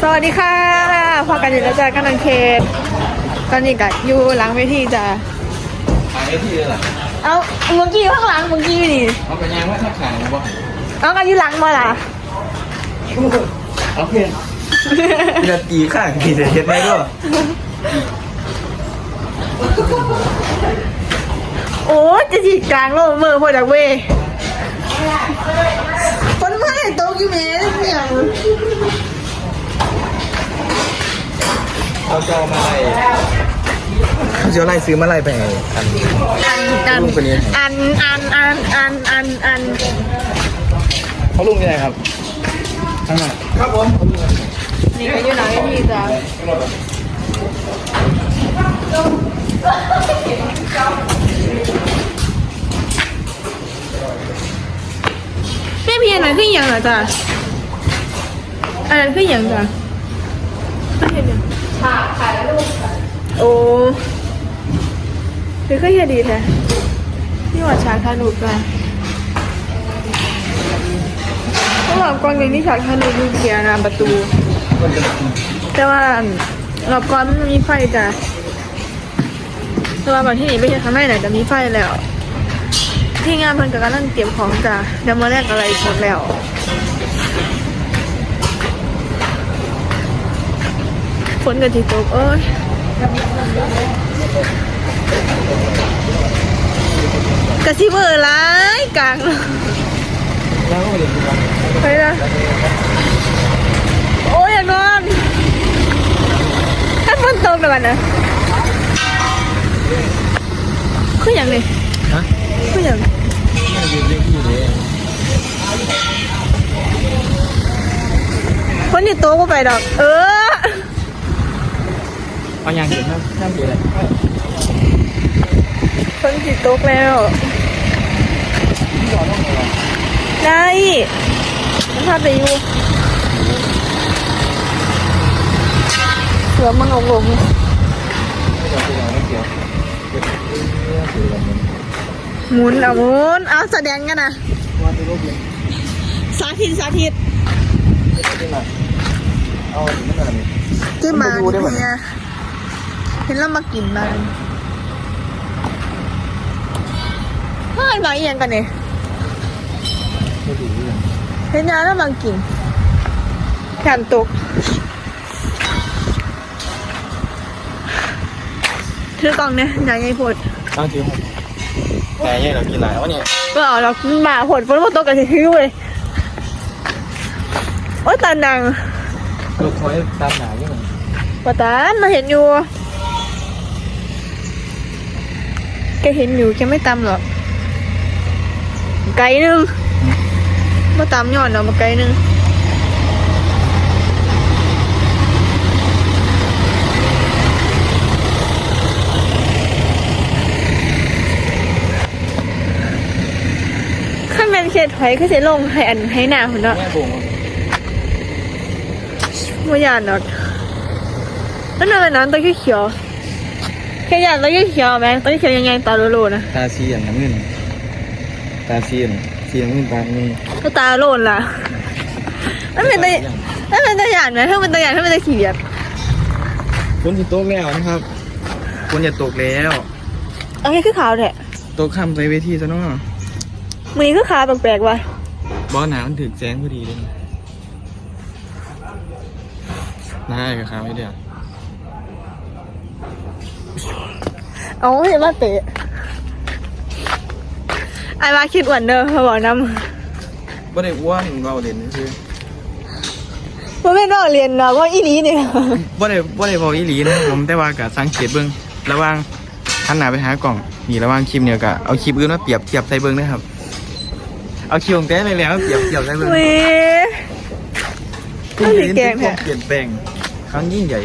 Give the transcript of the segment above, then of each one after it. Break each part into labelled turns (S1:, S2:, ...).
S1: สวัสดีค่ะพอกันอยู่แล้วจ้ากันนังเคสตอนนี้ก็อยู่หลังเวทีจ้า
S2: ขายได้ที่เลยล่ะ
S1: เอาเมื่อกี้ข้างหลังเมื่อกี้นี่
S2: เอาไปยังว่าถ้าขายนะบ่
S1: เอากันอยู่หลังมาล่ะ
S2: เอาเพื่อนจะตีข้างตีเสียได้ด้วย
S1: โอ้ยจะจีกลางโลกเมื่อพอจากเวยคนไม่ได้โต๊ะกี่เมตรเนี่ย
S2: เขาจะเอามาไล่เขาจะเอาไล่ซื้อมาไล่ไปอัน
S1: อันอัน
S2: ลูกคนนี้
S1: อันอันอันอันอันอัน
S2: เขาลุงยังไงครับข้างหน้าครับผม
S1: นี่ก็อยู่ไหลังเวทีจ้าแม่พี่อันนั้นขึ้นยังเหรจ้าอันนั้นขึ้นยังจ้าไม่เห็นยั งถ่ายถ่ายรูปโอ้คือก็เฮียดีแท้นี่ว่าฉากถ่ายรูปจ้าระหว่างกองเรียนที่ฉากถ่ายรูปดูเขียร์นามประตู แต่ว่ารอบก่อนมันมีไฟจ้ะแต่ว่าบางที่นี่ไม่ใช่ข้างในไหนจะมีไฟแล้ว ที่งานเพิ่นก็กำลังเตรียมของจ้ะเดี๋ยวมาแรกอะไรหมดแล้ว นกับที่ตกเอ้ยกระซิบเบอร์ร้ายกลาง
S2: แล้วก็ไปเรียนที่บ้าน
S1: ไปนะโอ้ยอยากนอนถ้าฝนตกแล้วกันนะคืออย่างนี้
S2: ฮะ
S1: คืออย่าง
S2: ไม่ได้เรียนที่เลย
S1: ฝนนี่โตก็ไปดอก เออ
S2: เอาอย่างเห็นนะนั่งอยู่เลย
S1: ฝนสิตกแล้ว ได้มันพาไปอยู่เสือมันหลง
S2: ไม่ต้องไปเอาไม่เกี่ยวเก็บเรื่องสื่อกันมัน
S1: ๆหมุนเอาหมุนเอาแสดงกันนะ
S2: ว่าจะรูปเรียน
S1: สาธิตสาธิต
S2: ที่ไหนเอาถึงขนาดนี้
S1: ที่มา
S2: มันไปดูได้ปะ
S1: เนี่ย เห็นแล้วมากินมาเฮ้ยมาเอียงกันเนี่ย
S2: ไม่ดีเลย
S1: เห็นยาแล้วมากินแถมตกถือกล่องเนี่ยใหญ่ไงพด
S2: ตั้งชื่อผมแต่ยังเรากินหลายวะเนี่ย
S1: ก็เอาเราหมาผดฝนพดตกกันถือเลยโอ้ยตานัง
S2: ลูกคอยตามหนายังไง
S1: ปะตานมาเห็นอยู่แกเห็นอยู่แกไม่ตำหรอกไกลหนึงมาตำยอดเนาะมาไกลหนึงขั้นเป็นเขตไฟก็จะลงให้อันให้หน้าหุ่นเนาะ
S2: แม่บุ๋ง
S1: ไม่ยานหรอกนั่นอะไรนั้นตัวเขียว ๆแค่ยานตัวเขียวๆไหมตัวเขียวยังไงตาโลๆนะ
S2: ตาซีอย่างน้ำเงินตาซีนซีน้ำเงินตานี่
S1: ก็ตาโลนล่ะนั่นเป็นตัวนั่นเป็นตัวอย่างไหมถ้าเป็นตัวอย่างถ้าเป็นตัวขีด
S2: ฝนจะตกแล้วนะครับฝนจะตกแล้ว
S1: เอาแค่คือขาวแหละ
S2: ตกข้ามไปเวทีซะเนาะ
S1: มือนี้คือขาวแปลกๆว่ะ
S2: บอหนามันถึกแสงพอดีเลยน่ากับข้าวไม่เดียว
S1: เอาเห็นว่าเตะไอ้มาคิดอ้วนเด้อเขาบอกน้ำ
S2: บ่ได้อ้วนเราเด่นคือ
S1: ว่าไม่นอกเรียนเนาะว่าอีนี้เนี่ย
S2: บ่ได้บ่ได้บอกอีหลีนะครับผมแต่ว่าก็สังเกตเบิ่งระหว่างหันหน้าไปหากล่องนี่ระหว่างคลิปเนี่ยก็เอาคลิปอื่นมาเปรียบเทียบใส่เบิ่งนะครับ เอาคลิปของแต้ไปแล้วเปรียบเทียบใส่เบิ่ง
S1: เว้ยเอาสิแกง
S2: ค
S1: แท้
S2: วามเปลี่ยนแปลงครั้งยิ่งใหญ่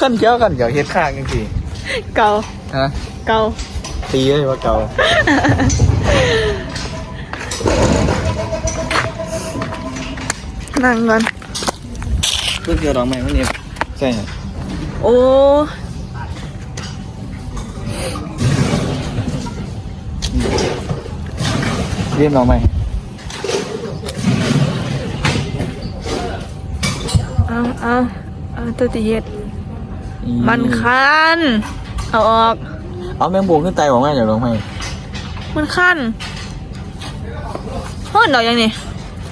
S2: ขั้นเกี้ยวกันเดี๋ยวเฮ็ดข้างจพี่
S1: เกา
S2: ฮะ
S1: เกา
S2: ตีเลยว่าเก่า
S1: นั่งก่อน
S2: เพื่อเกี่ยวดอกไม้พวกนี้ใช่
S1: โอ้
S2: เรียนดอกไม้
S1: เอาเอาเอาตัวตีเฮ็ด มันคันเอาออก
S2: เอาแมงบงขึ้นไตออกมาจากลงไห้
S1: มันคันฮ้อนดอกยังนี่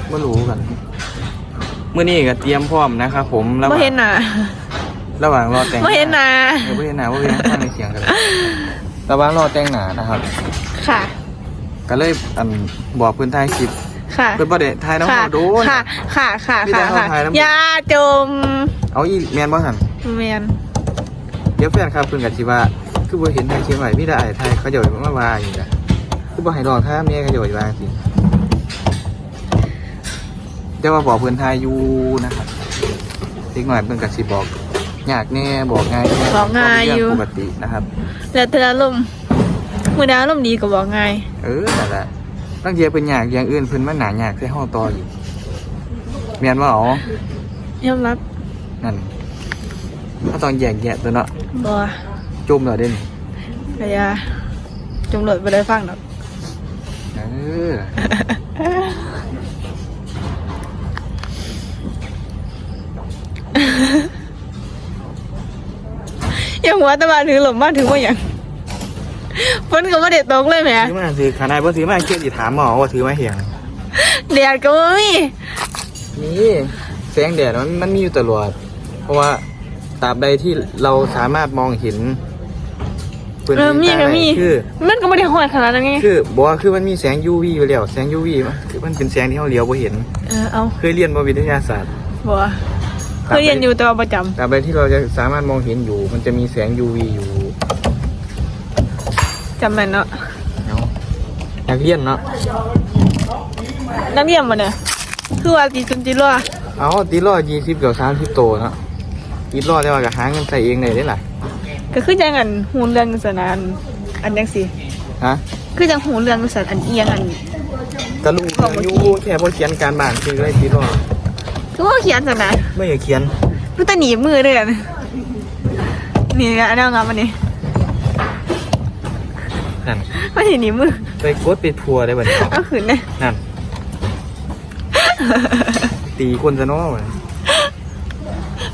S2: ไม่รู้กันเมื่อนี้ก็เตรียมพร้อมนะครับผมระห
S1: บ่
S2: ว่าง
S1: เห็นหน่ะ
S2: ระหว่างรอแต่ง
S1: บ่เห็นหน่ะ
S2: เออไม่เห็นหนาว่าเห็นฟังในเสียงกันเลยระหว่างรอแต่งหนานะครับ
S1: ค่ะ
S2: ก็เลยอันบอกเพื่อนไทยคลิป
S1: ค่ะ
S2: เพื่อนประเด็นไทยน้อง
S1: ค่ะ
S2: โดน
S1: ค่ะ ค่ะ ค่ะ
S2: พี่
S1: ค่ะ
S2: ดาว
S1: ค่ะ
S2: ถ่ายแล้ว
S1: อย่าจม
S2: เอาอีแมนบ่สัน
S1: แมน
S2: เดี๋ยวแฟนครับเพื่อนกันสิว่า คือบ่เห็นไทยเชียงใหม่พี่ได้ไทยเขาจะมาว่าอย่างนี้คือบ่ให้ลองท่าเมียเขาจะว่าจริงแต่ว่าบอกเพื่อนไทยอยู่นะครับเล็กหน่อยเพื่อนกันสิบอกยากแน่บอกง่ายแน่
S1: บอกง่ายอยู่
S2: เรื่องปกตินะครับ
S1: แล้วแต่อารมณ์มือดาอารมณ์ดีก็บอกง่าย
S2: เออนั่นแหละตั้งเทียเป็นยากอย่างอื่นเพิ่นมันหนายากใส่ห้องต่ออยู่เมียนว่าอ๋อย
S1: อมรับ
S2: นั่น ถ้าต้องแยกแยะตัวเนาะ
S1: บ่
S2: จุ่มเหรอเด่น
S1: กะยาจงโหลดไปได้ฟังดอก
S2: เออ
S1: ยังหัวแตะบานถือหลมบ้านถือว่าอย่างฝนก็ไม่เด็ดตกเลยแหม
S2: ถือมาถือขาได้บ่ถือมาเกียรติถามหมอว่าถือมาเหียง
S1: แดดก็ไม่มี
S2: นี่แสงแดดมันมันมีอยู่ตลอด เพราะว่า ตราบใดที่เราสามารถมองเห็นพื้น
S1: เออมี
S2: ที่
S1: ก็
S2: ใต้
S1: มี
S2: คือ
S1: มันก็ไม่ได้หอดขนาดนั้นไง
S2: คือบอกว่าคือมันมีแสง UV อยู่แล้วแสง UV มันคือมันเป็นแสงที่เราเลี้ยวบ่เห็น
S1: เออเอา
S2: เคยเรียนมาวิทยาศาสตร์
S1: บ่เคยเรียนอยู่แต่ว่าประจ
S2: ตราบใดที่เราจะสามารถมองเห็นอยู่ มันจะมีแสง UV อยู่ำ
S1: จำแม่นเนาะ
S2: เนาะอยากเรียนเนาะ
S1: นักเรียนมาเนี่ยคือว่าตีจนจีรัว
S2: เอาตีรอยี่สิบกับสามสิบโตเนาะ ตีรอได้ว่าก็หาเงินใส่เองได้ได้หลาย
S1: ก็คือจังอันหูเรื่องสนานอันยังสิ
S2: ฮะ
S1: คือจังหูเรื่องสนอันเอียงอัน
S2: กระลูกอยู่แค่พอเขียนการบ้านคือได้ตีรอ
S1: คือว่าเขียนสนาน
S2: ไม่อยากเขียน
S1: คือตะหนีบมือเลยอะนี่อันนั้นงามอันนี้
S2: นั่น
S1: ไม่ใช่หนีบมือ
S2: ไปกดไปทัวร์ได้บัดนี้
S1: เอาขืนเลย
S2: นั่นตีคนซะเนาะบัดนี้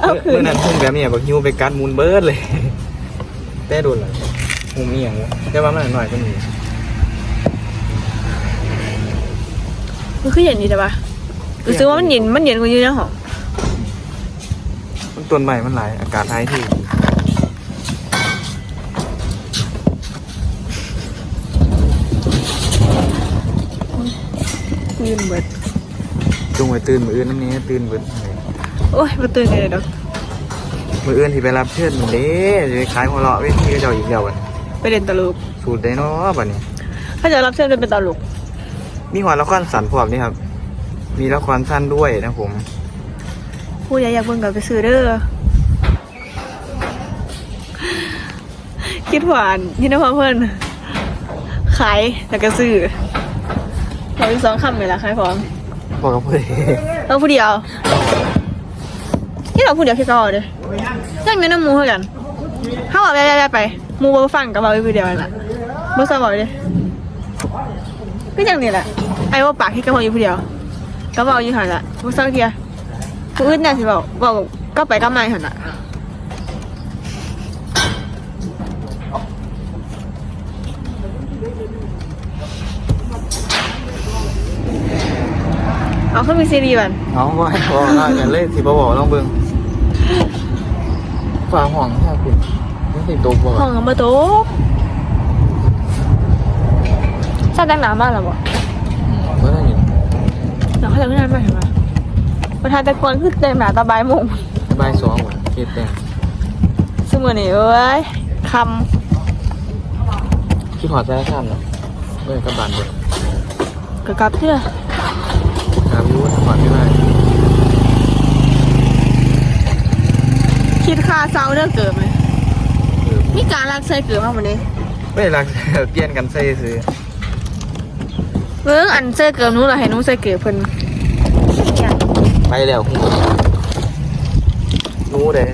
S1: เอาขื
S2: เมื่
S1: น
S2: อนั้นพุ่งแบบนี้บักฮิวไปกัดมูลเบิร์ดเลย แต่โดนละมุมเอียงวะแต่ว่ามันหน่อยก็มี
S1: มันคือเย็นดีแต่ปะรู้สึกว่ามันเย็นมันเย็นกว่าอยู่ในห้อง
S2: มันต้นใหม่มันหลาย อากาศท้ายที่
S1: ยืนเบิด
S2: จงไว้ตื่นมืออื่นน้ำนี้ตื่นเบิด
S1: โอ้ยมาตื่นเลยดอก
S2: มืออื่นที่ไปรับเชิญมันเด้จะไปขายหัวเราะเวทีก็เจ้าอีกแล้วบัดนี้
S1: ไปเล่นตลก
S2: สูตรได้เนาะบัดนี้
S1: ถ้าจะรับเชิญจะเป็นตลก
S2: มีหัวละครสันพวกนี้ครับ มีละครสั้นด้วยนะผม
S1: ผู้ใหญ่อยากเบิ่งกับไปซื้อเด้อคิดหวานยินดีพอเพิ่นขายแล้วก็ซื้อเราอีกสองคำเลยละขายของ
S2: บอกกับเพื่อน
S1: เราผู้เดียว ที่เราผู้เดียวค่ก็เอาเด้ยังมีน้ำมูเท่ากันถ้าบอกได้ได้ไปมูบ่ฟังกับเราผู้เดียวนั่นแหละบ่สบายเลยก็อย่างนี้แหละไอ้ว่าปากที่กระเพาะอยู่ผู้เดียวก็บอกอยู่หันละบ่ซักเทียผู้อื่นน่ะสิบอกบอกก็ไปก็มาหันละเอาขึ้นมีซีรีส์ก่อน
S2: น้องว่าให้บอกว่าอย่าเล่นสิบบอกลองเบิ่ง ฝาห่องแค่คุณนี่สิตกบ่
S1: ห้องกับประตูชาติแต่งหนามากหรอบ่
S2: ก็ได้ยิน
S1: เดี๋ยวเขาจะขึ้นมาเห็นไหมประธานตะโกนคือแต่งหนาตาบายโมง
S2: บายสองว่ะเกตแต่ง
S1: ซึ่งวันนี้เอ้ยค
S2: คิดหอดใจข้ามเนาะเมื่อกระบาลเบิดำ
S1: กับกับเพื่อ
S2: ถามรู้ว่าทำหอดไม่ได้
S1: คิดค่าเซาเรื่องเกิดไหม
S2: เออ
S1: มีการรักใส่เกิดมากวันนี้
S2: ไม่รักเปลี่ยนกันใส่ซื้อ
S1: เบิ่งอันใส่เกิดนู้นเหรอเห็นนู้นใส่เกิดเพิ่น
S2: ไปแล้วหูหนูเด้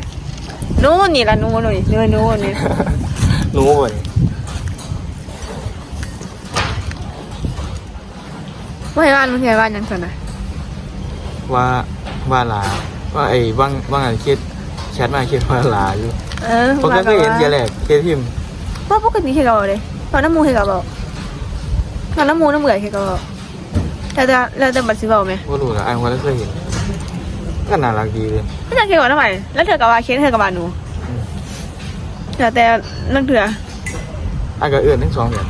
S1: นู้นนี่ละนู้นนี่เนื้อนู้นนี่
S2: หนูบ่นี่
S1: ว่าให้บ้านมึงให้บ้านยังไงนะ
S2: ว่าว่าลาว่าไอ้ว่างว่างอันเคส แชทมาเคสพาลาอยู่
S1: เออ
S2: เพราะก็เคยเห็นเดียวแหละเคสพิมพ์
S1: ว่าปกติเคยกับเลยตอนน้ำมูเคยกับบอกตอนน้ำมูน้ำเหมือยเคยกับบอกแล้วแต่แล้วแต่บัตรสิบอกไหม
S2: ว่ารู้ละไอ้คนก็เคยเห็นก็น่ารักดีเลย
S1: ไม่ใช่เคยกับน้ำใหม่แล้วเธอกับว่าเคสเธอกับบ้านหนูแต่แต่นั่นเถื่อ
S2: ไอ้ก็เอื่นทั้งสองแบบ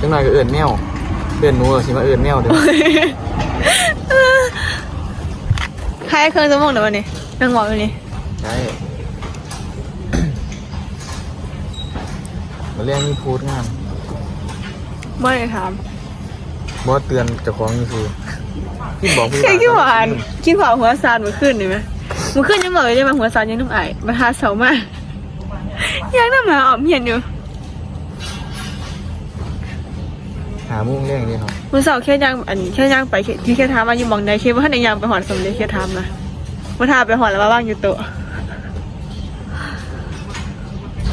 S2: จังหน่อยก็เอื่นแมวเอื่นหนูสิมาเอื่นแมวเด้อ
S1: ใครเคยสมองเดี๋ยววันนี้นั่งบอกอยู่นี่
S2: ใช่มาเรียกนี่พูดงาน
S1: ไม่ได้ถาม
S2: บอสเตือนเจ้าของนี่คือที่บอกพี่
S1: เคยคิดว่าอ่านคิดว่าหัวซานเมื่อคืนนี่ไหมเมื่อคืนยังบอกเลยได้มาหัวซานยังนุ่มไอ้มาทาเสามากยังน้ำหมาออมเห็นอยู่
S2: หามุ่งเรื่องนี่ครับ
S1: มือเสาแค่ย่างอันแค่ย่างไปแค่ที่แค่ทามมาอยู่หมองใดแค่ว่าในยางไปหอดสมเด็จแค่ทามนะมาทาไปหอดแล้วมาว่างอยู่โต๊ะ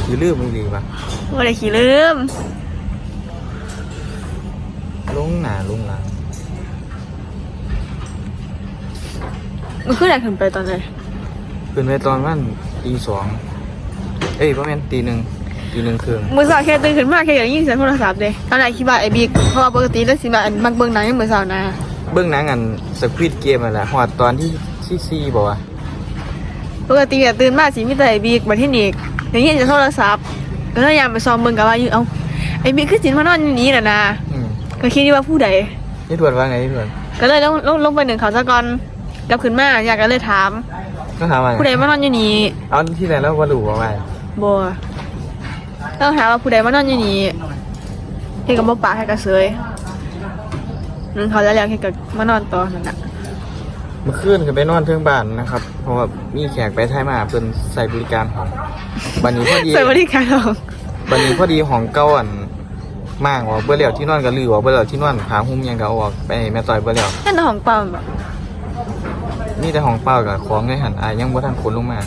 S2: คือลืมมึงดีปะ
S1: ว่าได้ขี้ลืม
S2: ลงหนาลงหลัง
S1: มันขึ้นไหนขึ้นไปตอนไหน
S2: ขึ้นไปตอนวันตีสองเอ้ยประมาณตีหนึ่ง ตีหนึ่งครึ่ง
S1: มือเสาแค่ตื่นขึ้นมาแค่อย่างยิ่งเสียงโทรศัพท์เลยตอนไหนคิดว่าไอ้บิ๊กเพราะว่าปกติแล้วสิมาอันมักเบิ่งหนังยังมือเสานะ
S2: เบื้องหนังอันสควิดเกมอะไรหอดตอนที่ที่ซีบอกว่า
S1: ปกติอะตื่นมาสิมีแต่ไอ้บิ๊กมาที่นี่อย่างยิ่งจะโทรศัพท์ก็เลยยามไปซ้อมเบิ่งกับว่าอยู่เอ้าไอ้บิ๊กคือสินมานอนอยู่นี่น่ะนะ
S2: อืม
S1: ก็คิดว่าผู้ใด
S2: นี่ตรวจว่าไงนี่ตรวจ
S1: ก็เลยลงลงลงไปหนึ่งเขาซะก่อนกลับขึ้นมาอยากก็เลยถาม
S2: ก็ถามว่าไง
S1: ผู้ใดมานอนอยู่นี่
S2: เอาที่ไหนแล้วว่าดูว่าไง
S1: บัว ต้องถามว่าผู้ใดมานอนอยู่นี่เฮ็ดกับบ่ปากให้กระเซยนึงเขาแล้วแล้วเฮ็ดกับมานอนต่อนั่นน่ะ
S2: เมื่อคืนก็ไปนอนเทิงบ้านนะครับ เพราะว่ามีแขกไปไทยมาเป็นใส่บริการของบันนี้พอดี
S1: ใส่บริการของ
S2: บันนี้พอดีของเก่าอันมากว่าเบื่อแล้วที่นอนก็ลือว่าเบื่อแล้วที่นอนหาหุ้มยังก็เอาออกไปให้แม่ต่อยเบื่อแล้ว
S1: นั่นน่ะของปั๊มบ่
S2: นี่แต่ห้องเปล่ากับของในหันอายยังบ่ทันขนลงมา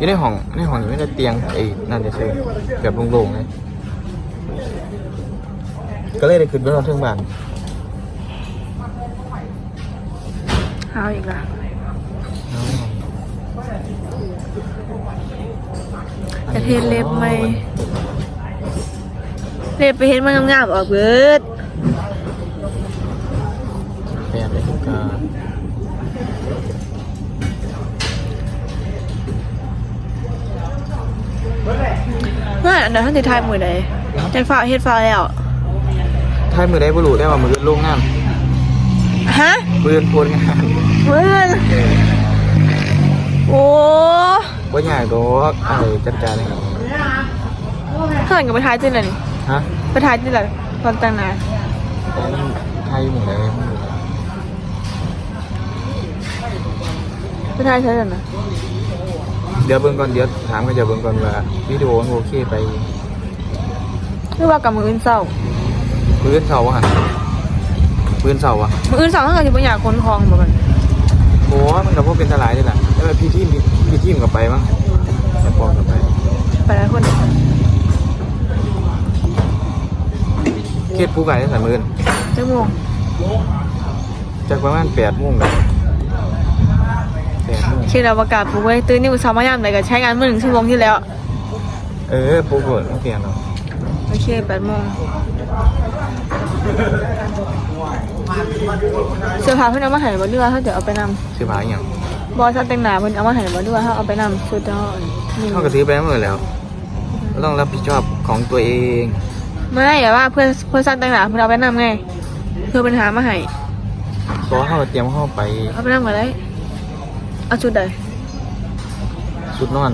S2: อยู่ในห้องในห้องนี่ไม่ได้เตียงไอ้นั่นจะซื้อแบบโล่งๆเลยก็เลยได้ขึ้นไปนอนเทิงบ้าน
S1: หาอีกละจะเทเล็บไหมเล็บไปเห็นมันงามๆออกเบิด
S2: แปดนาฬิกา
S1: ว่าอันเดี๋ยวท่านสิทายมือใดจังฟ้าเฮ็ดฟ้าแล้ว
S2: ถ้ามือได้บ่รู้ได้ว่ามือโล่งงาน
S1: ฮะ
S2: มือโพนงาน
S1: เพื่อนโอ้
S2: บ่ยากดอกไอ้จัดการเลย
S1: เพื่อนกับไปทายจริงเลยนี่
S2: ฮะ
S1: ไปทายจริงเลยตอนแต่งหน้า
S2: ไทยหมู่ใด
S1: ไปทายใช่ไหมนะ
S2: เดี๋ยวเบิ่งก่อนเดี๋ยวถามก็จะเบิ่งก่อนว่าวิดีโอมันโอเคไป
S1: คือว่ากับมืออื่นเศร้า
S2: ปืนเสาว่ะหั่นปืนเสาว่ะ
S1: มืออื่นเศร้าถ้าเกิดจะไม่อยากค้นคลองเหมือนกัน
S2: โอ้มันก็บ่เป็นตลายนี่แหละแล้วพี่ทีมพี่ทีมก็ไปมั้งแต่ปอก็ไป
S1: ไปหลายคน
S2: เขตผู้ไก่ได้สามหมื่น
S1: จังโมง
S2: จากประมาณแปดโมงเลย แปดโมง
S1: เขียนอวกาศปุ๊บเว้ยตื่นนี่อุตส่าห์มายามไหนก็ใช้งานเมื่อหนึ่งชั่วโมงที่แล้ว
S2: เออปุ๊บเปิดต้องเปลี่ยนเนาะ
S1: โอเคแปดโมงเสื้อผ้าเพิ่นเอามาให้บ่เรือเขาจะเอาไปน
S2: เสื้อผ้าอหย่างำ
S1: บอสแต่งหน้าเพิ่นเอามาให้บ่เรือเขาเอาไปนำชุดเจ้านี่
S2: เขาก็ซื้อไปหมดแล้วต้องรับผิดชอบของตัวเอง
S1: ไม่อย่าว่าเพื่อนเพื่อนสร้างแต่งหน้าเพื่อนเอาไปนำไงเพื่อปัญหามาให้
S2: เพราะเขาเตรียมเข้าไป
S1: เอาไปนำมาได้ เอาชุดใด
S2: ชุดนอน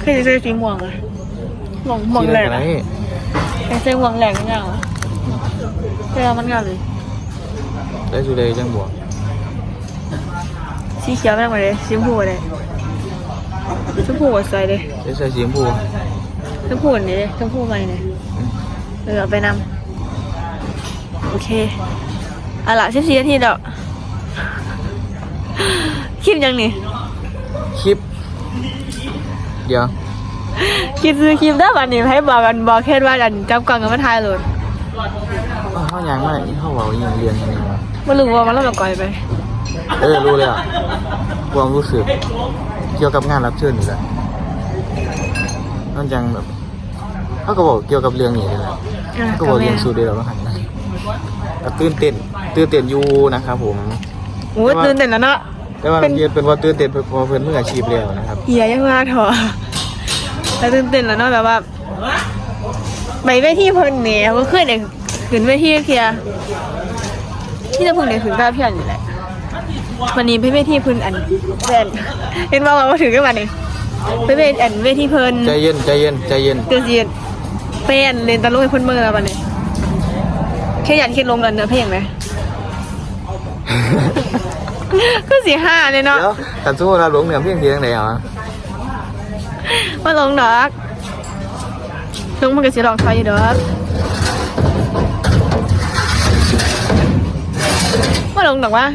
S1: เคยใส่สีม่วงอะม่วงม่วง
S2: ที่
S1: แหล
S2: ไห
S1: ก
S2: น
S1: อะเคยใส่ม่วงแหลกมันงามอะเสื้อมันงามเลย
S2: ได้สุดเลยจังบวก
S1: สีเขียวไม่ต้องมาเลยสีชมพูเลยชมพูก็ใส่เลย
S2: ได้ใส่สีชมพู
S1: ชมพูนี่เลยชมพูใหม่เนี่ยเออเอาไปนำโอเคเอาล่ะสิบสี่นาทีดอกคลิปยังนี่
S2: คลิป เดี๋ยว
S1: คลิปซื้อคลิปได้วันนี้ให้บอกกันบอกแค่ว่าอันจับกล่องกันมาถ่ายเลย
S2: เขายังไม่เขาบอกยังเรียนยังไงวะ
S1: มารู้ว่ามันเล่าก่อยไป
S2: เออรู้เลยอะความรู้สึกเกี่ยวกับงานรับเชิญนี่แหละมันยังแบบเขาก็บอกเกี่ยวกับเรื่องนี้เลยแหละ
S1: อะ
S2: ก็บอกเรื่องสูดเดียวแล้วหันนะ แต่ตื่นเต้นตื่นเต้นอยู่นะครับผม
S1: โอ้ยตื่นเต้นแล้วเนาะ
S2: แต่ว่า
S1: เป็น
S2: เรียนเป็นว่าตื่นเต้นเพราะเพื่อนมืออาชีพแล้วนะครับ
S1: เฮียยังมาถอแต่ตื่นเต้นแล้วเนาะแบบว่าไปเวทีเพิ่นเนี่ยก็ขึ้นเนี่ยขึ้นเวทีเพียที่จะพึ่งเนี่ยขึ้นก้าวเพียนอยู่แหละวันนี้ไปเวทีเพิ่นอันแบนเห็นว่าว่าถึงกันวันนี้ไปเวทีอันเวทีเพิ่น
S2: ใจเย็นใจเย็นใจเย็น
S1: เตือนเสียนเป็นเรียนตะลุยเพิ่นเมื่อวันนี้ แค่อยากคิดลงกันเนื้อเพลงไหมก็สี่ห้าเลยเนาะ
S2: เดี๋ยวแต่สู้เราหลงเหนือเพียงเพียงไหนอะ
S1: มาลงดอกลงมันก็สิลองทอยอยู่ดอกมาลงดอกว่า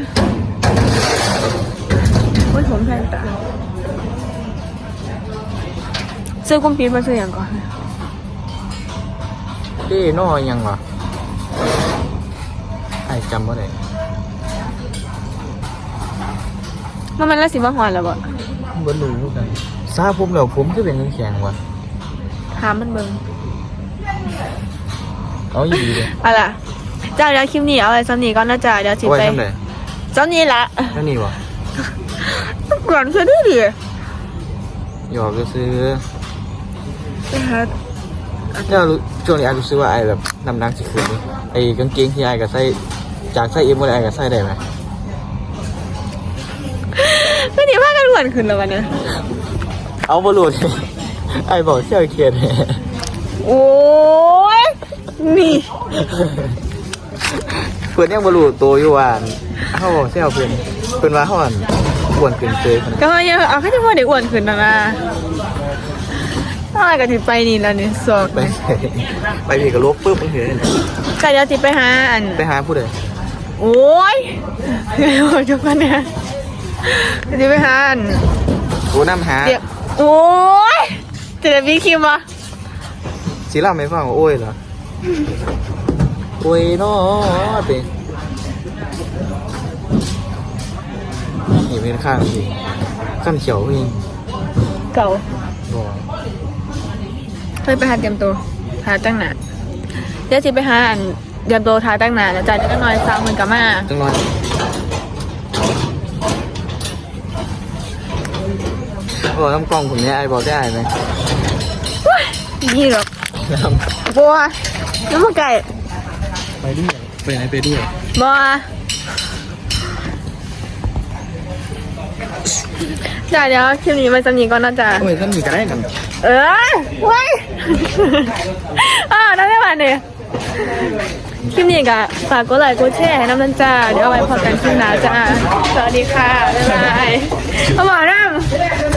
S1: โอ้ยผมแพงตาซื้อกุมพีมาซื้ออย่างก่อน
S2: เด้น้อยังวะไอ้ จำว่าได
S1: มันมันละสิมาหอนแล้วบ่
S2: บ่รู้กันซาผมแล้วผมคือเป็นแข็งๆวะ
S1: ถามมันเบิ่ง
S2: เอาอยู่ดีเลย
S1: เอาล่ะจ้าเดี๋ยวคลิปนี้เอาไว้ซ้ำนี้ก่อนนะจ๊ะเดี๋ยวสิ
S2: เอาไว้
S1: ไป
S2: ทำได
S1: ซ้ำนี้ละ
S2: นั่นนี่วะ
S1: ก่อนเพื่อนดิ
S2: หยอกก็ซื้อ
S1: ไปหา
S2: แล้วรู้ช่วงนี้ไอ้รู้สึกว่าไอ้แบบน้ำหนักสิขึ้นเลยไอ้กางเกงที่ไอ้ก็ใส่ จากใส่เอ็มก็ไอ้ก็ใส่ได้ไหม
S1: เพื่อนนี่พากันหวนขึ้นแล้ววันเนี้ย
S2: เอาบอลูนไอ้บอกเชี่ยวเคียน
S1: โอ้ยนี่
S2: เพื่อนยังบอลูตัวอยู่ว่าเขาบอกเชี่ยวเพื่อนเพื่อนว่าเขาอ่อนอ้วนเกินเกิน
S1: ก็มาเยอะเอาแค่ที่ว่าเด็กอ้วนขึ้นนะนะถ้าก็ถิไปนี่แล้วนี่สอก
S2: ไปไปพี่ก็ลบปุ๊บมันเห็น
S1: ก็เดี๋ยวจิไปหาอัน
S2: ไปหาผู้ใด
S1: โอ้ยไงวะจุกคนเนี่ยจิไปหาอัน
S2: กูน้ำหา
S1: เดี๋ยวโอ้ยจะได้บีคิมวะ
S2: สีเล่าไม่ฟังว่าโอ้ยเหรอโอ้ยเนาะเป็นนี่เป็นข้างสิขั้นเขียวพี่
S1: เก่า
S2: บอก
S1: เคยไปหาเตรียมตัวหาตั้งหนาเดี๋ยวจิไปหาอัน เตรียมตัวทาตั้งหนาแล้วจ่ายเดี๋ยวก็น้อยสามหมื่นกับมา
S2: จังหวะบอกน้ำกล้องผมเนี่ยไอ้บอกได้ไหม
S1: นี่หรอกบัวน้ำมันไก่
S2: ไปด้วยไปไหนไปด้วย
S1: บัวจ้าเดี๋ยวคลิปนี้ไว้จำนี้ก่อนนะจ๊ะ
S2: โอ้ยท่านมีกันได้กัน
S1: เออไว้ยอ่าได้ไหมวันนี้ คลิปนี้ก็ฝากกดไลค์กดแชร์ให้น้ำนันจ้า เดี๋ยวเอาไว้พอกันคลิปหน้าจ้า สวัสดีค่ะ บ๊ายบายเอาหมอน้ำ